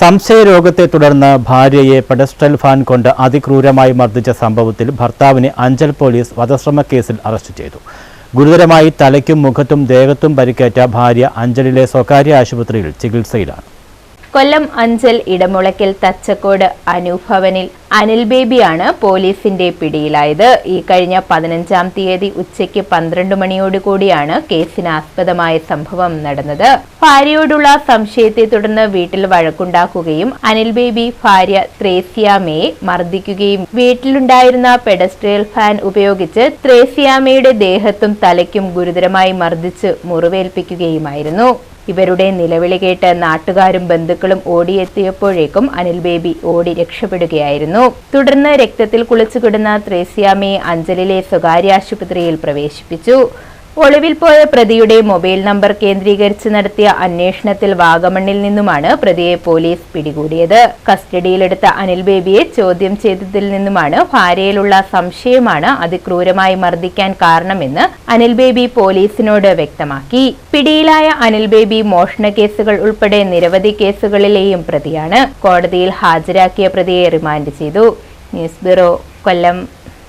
സംശയരോഗത്തെ തുടർന്ന് ഭാര്യയെ pedestal fan കൊണ്ട് അതിക്രൂരമായി മർദ്ദിച്ച സംഭവത്തിൽ ഭർത്താവിനെ അഞ്ചൽ പോലീസ് വധശ്രമ കേസിൽ അറസ്റ്റ് ചെയ്തു. ഗുരുതരമായി തലയ്ക്കും മുഖത്തും ദേഹത്തും പരിക്കേറ്റ ഭാര്യ അഞ്ചലിലെ സ്വകാര്യ ആശുപത്രിയിൽ ചികിത്സയിലാണ്. കൊല്ലം അഞ്ചൽ ഇടമുളയ്ക്കൽ തച്ചക്കോട് അനുഭവനിൽ അനിൽ ബേബിയാണ് പോലീസിന്റെ പിടിയിലായത്. ഈ കഴിഞ്ഞ പതിനഞ്ചാം തീയതി ഉച്ചയ്ക്ക് പന്ത്രണ്ട് മണിയോടുകൂടിയാണ് കേസിന് ആസ്പദമായ സംഭവം നടന്നത്. ഭാര്യയോടുള്ള സംശയത്തെ തുടർന്ന് വീട്ടിൽ വഴക്കുണ്ടാക്കുകയും അനിൽ ബേബി ഭാര്യ ത്രേസ്യാമയെ മർദ്ദിക്കുകയും വീട്ടിലുണ്ടായിരുന്ന പെഡസ്ട്രിയൽ ഫാൻ ഉപയോഗിച്ച് ത്രേസ്യാമയുടെ ദേഹത്തും തലയ്ക്കും ഗുരുതരമായി മർദ്ദിച്ച് മുറിവേൽപ്പിക്കുകയുമായിരുന്നു. ഇവരുടെ നിലവിളി കേട്ട് നാട്ടുകാരും ബന്ധുക്കളും ഓടിയെത്തിയപ്പോഴേക്കും അനിൽ ബേബി ഓടി രക്ഷപ്പെടുകയായിരുന്നു. തുടർന്ന് രക്തത്തിൽ കുളിച്ചു കുളിച്ചുകിടന്ന ത്രേസ്യാമയെ അഞ്ചലിലെ സ്വകാര്യ ആശുപത്രിയിൽ പ്രവേശിപ്പിച്ചു. ഒളിവിൽ പോയ പ്രതിയുടെ മൊബൈൽ നമ്പർ കേന്ദ്രീകരിച്ച് നടത്തിയ അന്വേഷണത്തിൽ വാഗമണ്ണിൽ നിന്നുമാണ് പ്രതിയെ പോലീസ് പിടികൂടിയത്. കസ്റ്റഡിയിലെടുത്ത അനിൽ ബേബിയെ ചോദ്യം ചെയ്തതിൽ നിന്നുമാണ് ഭാര്യയിലുള്ള സംശയമാണ് അതിക്രൂരമായി മർദ്ദിക്കാൻ കാരണമെന്ന് അനിൽ ബേബി പോലീസിനോട് വ്യക്തമാക്കി. പിടിയിലായ അനിൽ ബേബി മോഷണ കേസുകൾ ഉൾപ്പെടെ നിരവധി കേസുകളിലെയും പ്രതിയാണ്. കോടതിയിൽ ഹാജരാക്കിയ പ്രതിയെ റിമാൻഡ് ചെയ്തു. News bureau Kollam.